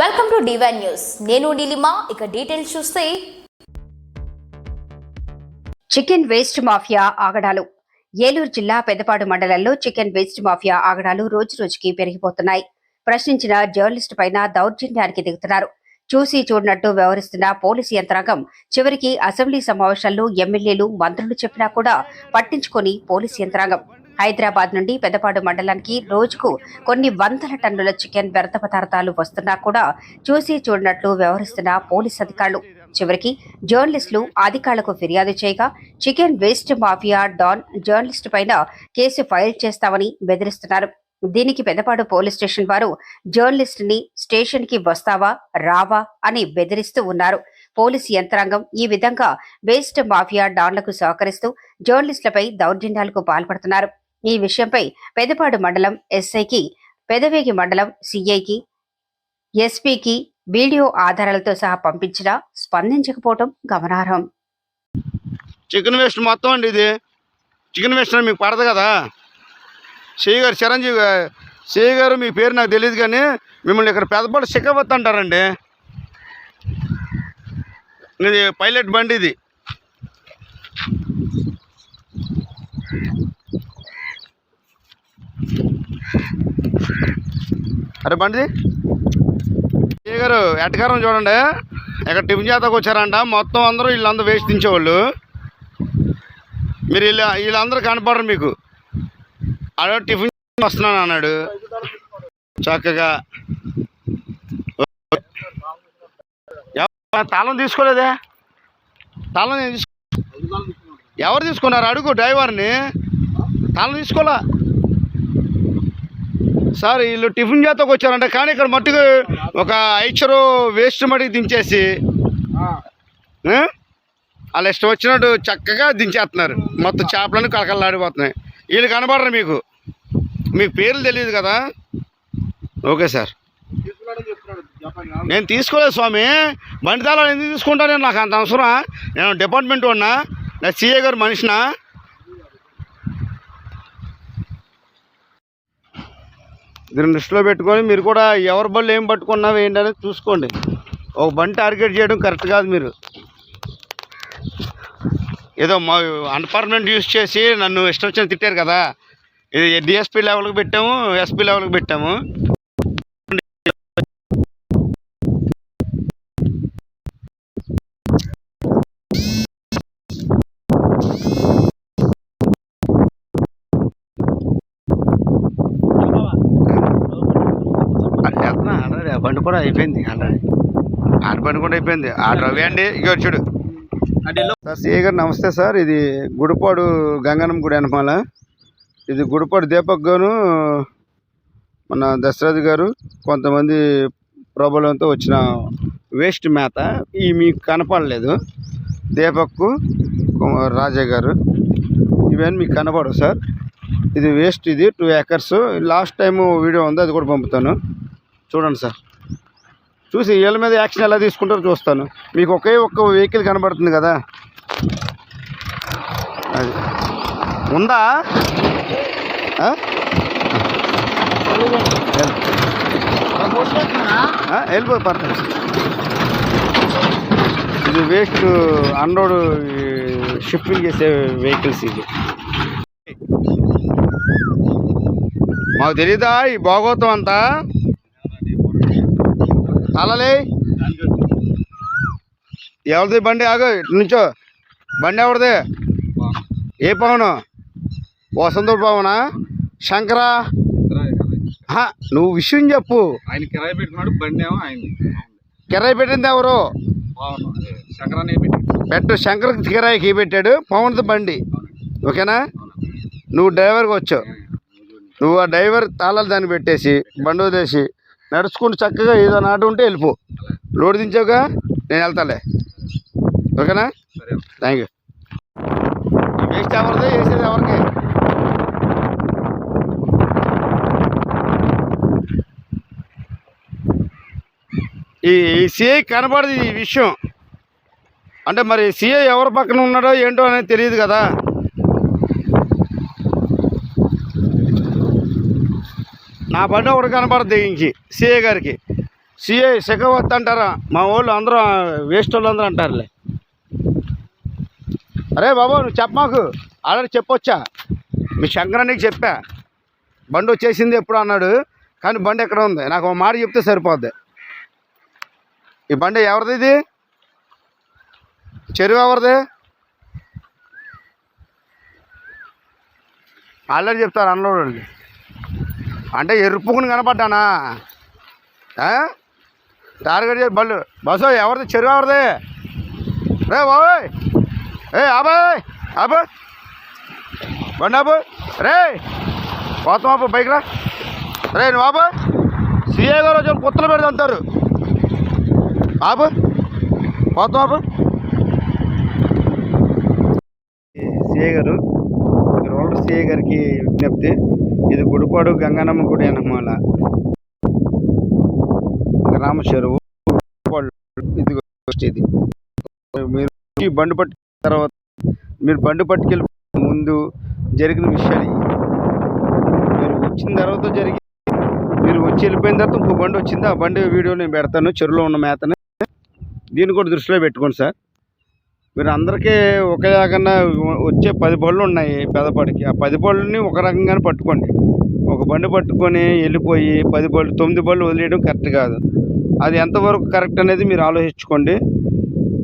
Welcome to divine news నేను నీలిమా ఇక details చూస్తే. చికెన్ వేస్ట్ మాఫియా ఆగడాలు. ఏలూరు జిల్లా పెద్దపాడు మండలంలో చికెన్ వేస్ట్ మాఫియా ఆగడాలు రోజు రోజుకి పెరిగిపోతున్నాయి. ప్రశ్నించిన జర్నలిస్ట్ పైన దౌర్జన్యానికి దిగుతున్నారు. చూసి చూడనట్టు వ్యవహరిస్తున్న పోలీసు యంత్రాంగం చివరికి అసెంబ్లీ సమావేశాల్లో ఎమ్మెల్యేలు మంత్రులు చెప్పినా కూడా పట్టించుకొని పోలీసు యంత్రాంగం. హైదరాబాద్ నుండి పెద్దపాడు మండలానికి రోజుకు కొన్ని వందల టన్నుల చికెన్ వ్యర్థ పదార్థాలు వస్తున్నా కూడా చూసి చూడనట్లు వ్యవహరిస్తున్న పోలీస్ అధికారులు. చివరికి జర్నలిస్టులు అధికారులకు ఫిర్యాదు చేయగా chicken waste mafia don journalist పైన కేసు ఫైల్ చేస్తామని బెదిరిస్తున్నారు. దీనికి పెద్దపాడు పోలీస్ స్టేషన్ వారు జర్నలిస్ట్ని స్టేషన్కి వస్తావా రావా అని బెదిరిస్తూ ఉన్నారు. పోలీసు యంత్రాంగం ఈ విధంగా వేస్ట్ మాఫియా డాన్లకు సహకరిస్తూ జర్నలిస్టులపై దౌర్జన్యాలకు పాల్పడుతున్నారు. ఈ విషయంపై పెదపాడు మండలం ఎస్ఐకి పెదవేగి మండలం సిఐకి ఎస్పీకి వీడియో ఆధారాలతో సహా పంపించినా స్పందించకపోవడం గమనార్హం. చికెన్ వేస్ట్ మొత్తం అండి ఇది. చికెన్ వేస్ట్ మీకు పడదు కదా. సిఐ గారు చిరంజీవి గా- సిఐ గారు మీ పేరు నాకు తెలియదు కానీ మిమ్మల్ని ఇక్కడ పెద్దపాటు శిఖవత్ అంటారండి. ఇది పైలట్ బండి ఇది. అరే బండిది గారు ఎట్టకారం చూడండి. ఇక్కడ టిఫిన్ చేతకు వచ్చారంట. మొత్తం అందరూ వీళ్ళందరూ వేసి దించేవాళ్ళు మీరు వీళ్ళ వీళ్ళందరూ కనపడరు మీకు. అడో టిఫిన్ వస్తున్నాను అన్నాడు. చక్కగా. తాళం తీసుకోలేదే? తాళం తీసుకో ఎవరు తీసుకున్నారు? అడుగు డ్రైవర్ని. తాళం తీసుకోలే సార్ వీళ్ళు టిఫిన్ చేతకు వచ్చారంట కానీ ఇక్కడ మట్టుకు ఒక ఐచరు వేస్ట్ మటుకు దించేసి? వాళ్ళు ఇష్టం వచ్చినట్టు చక్కగా దించేస్తున్నారు. మొత్తం చేపలను కలకలాడిపోతున్నాయి వీళ్ళు కనబడరు మీకు? మీకు పేర్లు తెలియదు కదా? Okay sir. నేను తీసుకోలేదు స్వామి. బండి తాళాలు ఎందుకు తీసుకుంటాను నాకు అంత అవసరం. నేను డిపార్ట్మెంట్ ఉన్నా నేను సీఏ గారు మనిషినా దీన్ని దృష్టిలో పెట్టుకొని మీరు కూడా ఎవరి బళ్ళు ఏం పట్టుకున్నావు ఏంటనేది చూసుకోండి. ఒక బండి టార్గెట్ చేయడం కరెక్ట్ కాదు మీరు. ఏదో మా అన్పర్మనెంట్ యూస్ చేసి నన్ను ఇష్టం వచ్చిన తిట్టారు కదా. ఇది డిఎస్పీ లెవెల్కి పెట్టాము ఎస్పీ లెవెల్కి పెట్టాము అది చేస్తున్నా ఆల్రెడీ ఆ బండి కూడా అయిపోయింది ఆల్రెడీ. ఆడ బండి కూడా అయిపోయింది. ఆ రవి అండి ఇక చూడు. సార్ సిఏ గారు నమస్తే సార్. ఇది గుడిపాడు గంగనం గుడి అనమాల ఇది గుడిపాడు దీపక్ గారు మన దశరథ్ గారు కొంతమంది ప్రాబ్లంతో వచ్చిన వేస్ట్ మేత. ఈ మీకు కనపడలేదు. దీపక్ రాజా గారు. ఇవన్నీ మీకు కనపడవు సార్. ఇది వేస్ట్ ఇది two acres last time video ఉంది అది కూడా పంపుతాను. చూడండి సార్. చూసి వీళ్ళ మీద యాక్షన్ ఎలా తీసుకుంటారో చూస్తాను. మీకు ఒకే ఒక్క వెహికల్ కనబడుతుంది కదా. అది. ఉందా? ఆ? వెళ్ళిపో పర్లేదు ఇది వేస్ట్ అన్రోడ్ షిఫ్టింగ్ చేసే వెహికల్స్ ఇది. మాకు తెలీదా ఈ భాగోత్వం అంతా? అలలే ఎవరిది బండి? ఆగు ఇటు నుంచో. బండి ఎవరిది? ఏ పవను? వసంత పవనా? శంకరా? నువ్వు విషయం చెప్పు. ఆయన కిరాయి పెట్టినాడు బండి ఏమో ఆయన కిరాయి పెట్టింది ఎవరు? పెట్టు శంకర్ కిరాయికి పెట్టాడు పవన్ది బండి. ఓకేనా? నువ్వు డ్రైవర్కి వచ్చావు నువ్వు ఆ డ్రైవర్ తాళాలు దాన్ని పెట్టేసి బండి వదిలేసి నడుచుకుంటూ చక్కగా ఏదో నాటు ఉంటే వెళ్ళిపో. లోడ్ దించావుగా నేను వెళ్తాలే. ఓకేనా? థ్యాంక్ యూ వేస్ట్ ఎవరిది? వేసేది ఎవరికి? ఈ సిఐ కనబడదు ఈ విషయం. అంటే మరి సిఐ ఎవరి పక్కన ఉన్నాడో ఏంటో అనేది తెలియదు కదా. నా బండి ఒకటి కనబడద్దు ఇంకి సిఏ గారికి. సిఐ శకవత్ అంటారా? మా వాళ్ళు అందరూ వేస్ట్ వాళ్ళు అందరూ అంటారులే. అరే బాబు నువ్వు చెప్పమాకు ఆల్రెడీ చెప్పొచ్చా? మీ శంకరానికి చెప్పా. బండి వచ్చేసింది ఎప్పుడు అన్నాడు కానీ బండి ఎక్కడ ఉంది? నాకు ఒక మాట చెప్తే సరిపోద్ది. ఈ బండి ఎవరిది ఇది? చెరువు ఎవరిది? ఆల్రెడీ చెప్తారు అన్నోడు అంటే ఎరుపుకుని కనపడ్డానా? టార్గెట్ చేసి బళ్ళు బస్సు ఎవరిది? చెరువు ఎవరిది? రే బాబోయ్! ఏ ఆబాయ్ ఆబు బండి ఆబు రే పోతాం బాబు బైక్లా రే బాబు సిఏ గారు వచ్చి పుత్తలు పెడతారు బాబు పోతాం బాబు సిఏ గారు రోడ్డు సిఏ గారికి విజ్ఞప్తి. ఇది గుడిపాడు గంగనమ్మ గుడి అనమాల గ్రామ చెరువు ఇది ఇది. మీరు బండి పట్టిన తర్వాత మీరు బండి పట్టుకెళ్ళి ముందు జరిగిన విషయాలు మీరు వచ్చిన తర్వాత జరిగి మీరు వచ్చి వెళ్ళిపోయిన తర్వాత ఇంకో బండి వచ్చింది. ఆ బండి వీడియో నేను పెడతాను. చెరువులో ఉన్న మేతని. దీన్ని కూడా దృష్టిలో పెట్టుకోండి సార్. మీరు అందరికీ ఒకే వచ్చే పది బళ్ళు ఉన్నాయి పెదపడికి ఆ పది బళ్ళని ఒక రకంగానే పట్టుకోండి. ఒక బండి పట్టుకొని వెళ్ళిపోయి పది బళ్ళు తొమ్మిది బళ్ళు వదిలేయడం కరెక్ట్ కాదు. అది ఎంతవరకు కరెక్ట్ అనేది మీరు ఆలోచించుకోండి.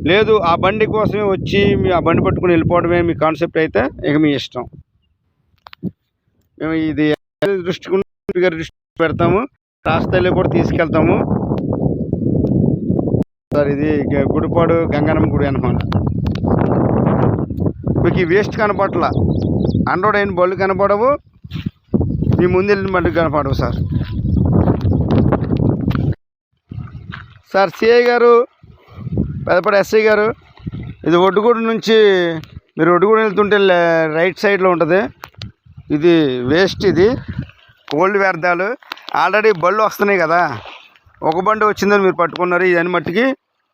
లేదు ఆ బండి కోసమే వచ్చి మీ ఆ బండి పట్టుకొని వెళ్ళిపోవడమే మీ కాన్సెప్ట్ అయితే ఇక మీ ఇష్టం. మేము ఇది దృష్టి గారి దృష్టి పెడతాము. రాస్తాయిలో కూడా తీసుకెళ్తాము. సార్ ఇది గ- గుడిపాడు గంగనమ్మ గుడి అనమాట మీకు ఈ వేస్ట్ కనపట్ల అండ్రోడ్ అయిన బళ్ళు కనపడవు మీ ముందు వెళ్ళిన బండి కనపడవు సార్. సార్ సిఐ గారు పెద్దపడి ఎస్ఐ గారు ఇది ఒడ్డుగూడు నుంచి మీరు ఒడ్డుగూడు వెళ్తుంటే రైట్ సైడ్లో ఉంటుంది. ఇది వేస్ట్ ఇది. కోల్డ్ వ్యర్థాలు. ఆల్రెడీ బళ్ళు వస్తున్నాయి కదా. ఒక బండి వచ్చిందని మీరు పట్టుకున్నారు ఇది మట్టికి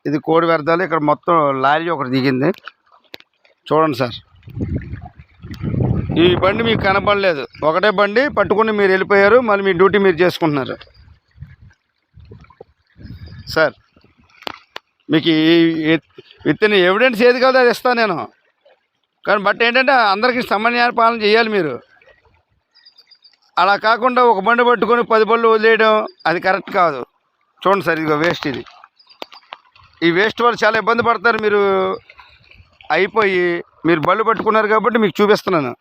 ఇది కోడి వ్యర్థాలు. ఇక్కడ మొత్తం లారీ ఒకటి దిగింది. చూడండి సార్. ఈ బండి మీకు కనపడలేదు. ఒకటే బండి పట్టుకుని మీరు వెళ్ళిపోయారు. మళ్ళీ మీ డ్యూటీ మీరు చేసుకుంటున్నారు. సార్ మీకు ఈ విత్ ఎవిడెన్స్ ఏది కాదు అది ఇస్తాను నేను. కానీ బట్ ఏంటంటే అందరికీ సమన్యాయ పాలన చేయాలి మీరు. అలా కాకుండా ఒక బండి పట్టుకొని పది బళ్ళు వదిలేయడం అది కరెక్ట్ కాదు. చూడండి సార్ ఇదిగో వేస్ట్ ఇది. ఈ వేస్ట్ వాళ్ళు చాలా ఇబ్బంది పడతారు మీరు అయిపోయి మీరు బళ్ళు పట్టుకున్నారు కాబట్టి మీకు చూపిస్తున్నాను.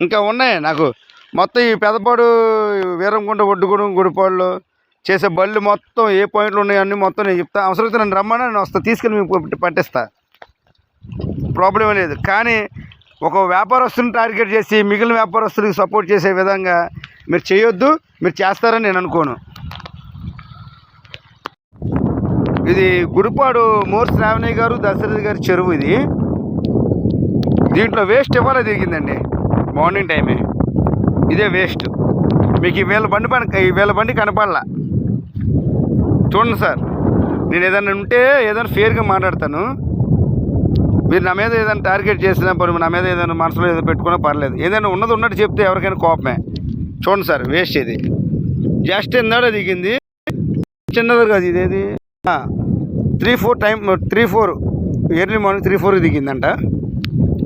ఇంకా ఉన్నాయి నాకు. మొత్తం ఈ పెదపాడు వీరంకుంట ఒడ్డుగూడెం గుడిపాడులో చేసే బళ్ళు మొత్తం ఏ పాయింట్లు ఉన్నాయో అన్నీ మొత్తం నేను చెప్తా. అవసరమైతే నన్ను రమ్మని నేను వస్తాను తీసుకెళ్ళి మీకు పట్టిస్తా. ప్రాబ్లం లేదు. కానీ ఒక వ్యాపారస్తుని టార్గెట్ చేసి మిగిలిన వ్యాపారస్తులకు సపోర్ట్ చేసే విధంగా మీరు చేయొద్దు మీరు చేస్తారని నేను అనుకోను. ఇది గుడిపాడు మోర్ శ్రావణి గారు దశరథి గారి చెరువు ఇది. దీంట్లో వేస్ట్ ఇవ్వాల దిగిందండి మార్నింగ్ టైమే ఇదే వేస్ట్ మీకు ఈ వేల బండి పని ఈ వేల బండి కనపడలా. చూడండి సార్. నేను ఏదైనా ఉంటే ఏదైనా ఫేర్గా మాట్లాడతాను. మీరు నా మీద ఏదైనా టార్గెట్ చేసినా పని నా మీద ఏదైనా మనసులో ఏదో పెట్టుకున్నా పర్లేదు ఏదైనా ఉన్నది ఉన్నట్టు చెప్తే ఎవరికైనా కోపమే. చూడండి సార్ వేస్ట్ ఇది. జస్ట్ ఎందాడో దిగింది చిన్నది కాదు ఇదేది. Three four time three four early morning three ఫోర్కి దిగిందంట.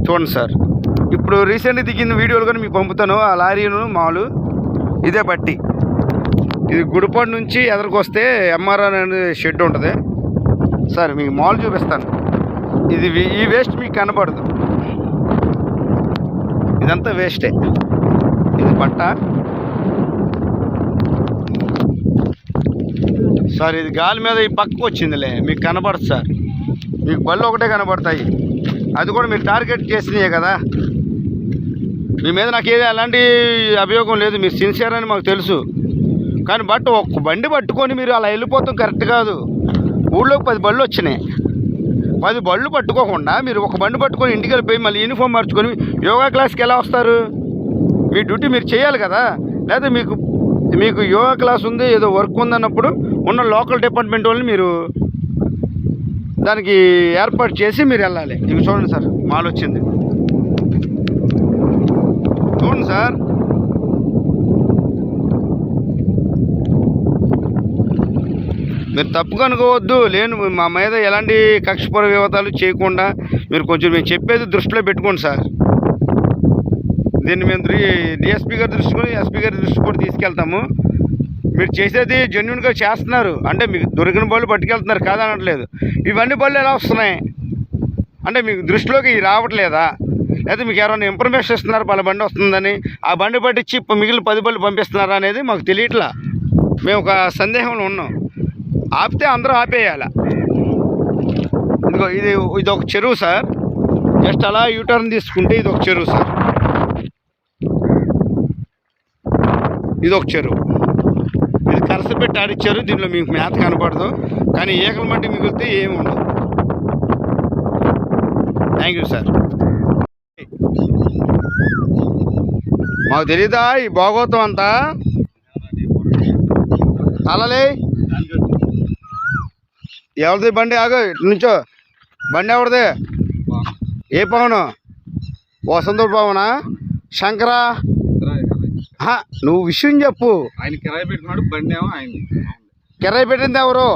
చూడండి సార్. ఇప్పుడు రీసెంట్గా దిగిన వీడియోలు కూడా మీకు పంపుతాను. ఆ లారీను మాలు ఇదే బట్టి ఇది గుడిపాడు నుంచి ఎదరికొస్తే ఎంఆర్ఆర్ అనే షెడ్ ఉంటుంది. సార్ మీకు మాల్ చూపిస్తాను. ఇది ఈ వేస్ట్ మీకు కనపడదు. ఇదంతా వేస్టే. ఇది బట్ట సార్ ఇది గాలి మీద ఈ పక్కకు వచ్చిందిలే. మీకు కనపడదు సార్. మీకు బళ్ళు ఒకటే కనపడతాయి అది కూడా మీరు టార్గెట్ చేసినాయే కదా. మీ మీద నాకు ఏది అలాంటి అభియోగం లేదు. మీరు సిన్సియర్ అని మాకు తెలుసు. కానీ బట్ ఒక్క బండి పట్టుకొని మీరు అలా వెళ్ళిపోతాం కరెక్ట్ కాదు. ఊళ్ళోకి పది బళ్ళు వచ్చినాయి. పది బళ్ళు పట్టుకోకుండా మీరు ఒక బండి పట్టుకొని ఇంటికి వెళ్ళిపోయి మళ్ళీ యూనిఫామ్ మార్చుకొని యోగా క్లాస్కి ఎలా వస్తారు? మీ డ్యూటీ మీరు చేయాలి కదా. లేదా మీకు మీకు యోగా క్లాస్ ఉంది ఏదో వర్క్ ఉందన్నప్పుడు ఉన్న లోకల్ డిపార్ట్మెంట్ వాళ్ళని మీరు దానికి ఏర్పాటు చేసి మీరు వెళ్ళాలి. ఇవి చూడండి సార్ మాల్ వచ్చింది. చూడండి సార్. మీరు తప్పుగా అనుకోవద్దు లేను మా మీద ఎలాంటి కక్షపర వివతాలు చేయకుండా మీరు కొంచెం మేము చెప్పేది దృష్టిలో పెట్టుకోండి సార్. దీన్ని మేము డిఎస్పీ గారి దృష్టికొని ఎస్పీ గారి దృష్టి కూడా తీసుకెళ్తాము. మీరు చేసేది జెన్యున్గా చేస్తున్నారు. అంటే మీకు దొరికిన బళ్ళు పట్టుకెళ్తున్నారు కాదనట్లేదు ఇవన్నీ బళ్ళు ఎలా వస్తున్నాయి? అంటే మీకు దృష్టిలోకి రావట్లేదా? లేదా మీకు ఎవరైనా ఇన్ఫర్మేషన్ ఇస్తున్నారు? పలా బండి వస్తుందని ఆ బండి పట్టించి మిగిలిన పది బళ్ళు పంపిస్తున్నారా అనేది మాకు తెలియట్లా. మేము ఒక సందేహంలో ఉన్నాం. ఆపితే అందరూ ఆపేయాల. ఇదిగో ఇది ఇది ఒక చెరువు సార్. జస్ట్ అలా యూటర్న్ తీసుకుంటే ఇది ఒక చెరువు సార్. ఇది ఒక చెరువు. ఇది కరస పెట్టి ఆడిచ్చారు దీనిలో మీకు మేత కనపడదు. కానీ ఏకల మట్టి మిగిలితే ఏమి ఉండదు. థ్యాంక్ యూ సార్ మాకు తెలీదా ఈ భాగవతం అంతా? అలలే ఎవరిది బండి? ఆగు ఇటు నుంచో. బండి ఎవరిది? ఏ పవను? వసంత పవనా? శంకరా? నువ్వు విషయం చెప్పు. ఆయన కిరాయి పెట్టినాడు బండి ఏమో అయింది కిరాయి పెట్టింది ఎవరు?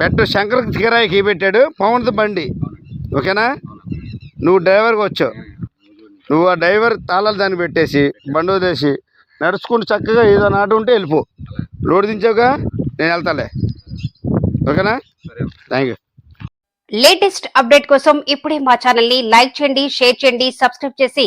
పెట్టి శంకర్ కిరాయికి పెట్టాడు పవన్ది బండి. ఓకేనా? నువ్వు డ్రైవర్కి వచ్చావు. నువ్వు ఆ డ్రైవర్ తాళాలు దాన్ని పెట్టేసి బండి వదిలేసి నడుచుకుంటూ చక్కగా ఏదో నాటు ఉంటే వెళ్ళిపో. లోడ్ దించావుగా? నేను వెళ్తాలే. ఓకేనా? థ్యాంక్ యూ లేటెస్ట్ అప్డేట్ కోసం ఇప్పుడే మా ఛానల్ని లైక్ చేయండి షేర్ చేయండి సబ్స్క్రైబ్ చేసి